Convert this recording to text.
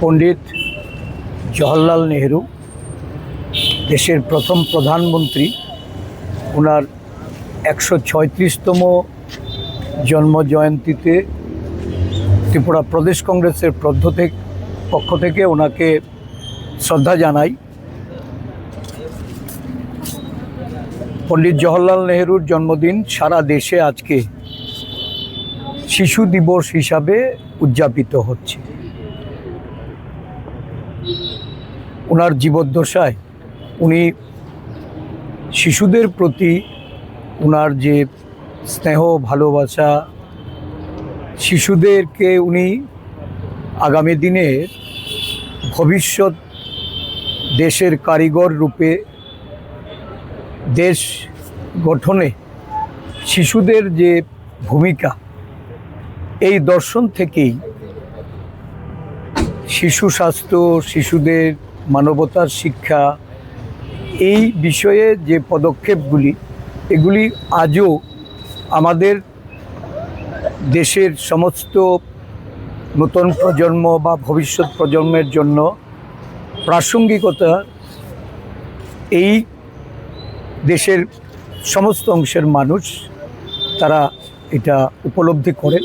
পণ্ডিত জওহরলাল নেহেরু, দেশের প্রথম প্রধানমন্ত্রী ওনার একশো ছয়ত্রিশতম জন্ম জয়ন্তীতে ত্রিপুরা প্রদেশ কংগ্রেসের পক্ষ থেকে ওনাকে শ্রদ্ধা জানাই। পণ্ডিত জওহরলাল নেহেরুর জন্মদিন সারা দেশে আজকে শিশু দিবস হিসাবে উদযাপিত হচ্ছে। ওনার জীবদ্দশায় উনি শিশুদের প্রতি ওনার যে স্নেহ, ভালোবাসা, শিশুদেরকে উনি আগামী দিনে ভবিষ্যৎ দেশের কারিগর রূপে দেশ গঠনে শিশুদের যে ভূমিকা এই দর্শন থেকেই শিশু স্বাস্থ্য, শিশুদের মানবতার শিক্ষা, এই বিষয়ে যে পদক্ষেপগুলি, এগুলি আজও আমাদের দেশের সমস্ত নতুন প্রজন্ম বা ভবিষ্যৎ প্রজন্মের জন্য প্রাসঙ্গিকতা এই দেশের সমস্ত অংশের মানুষ, তারা এটা উপলব্ধি করেন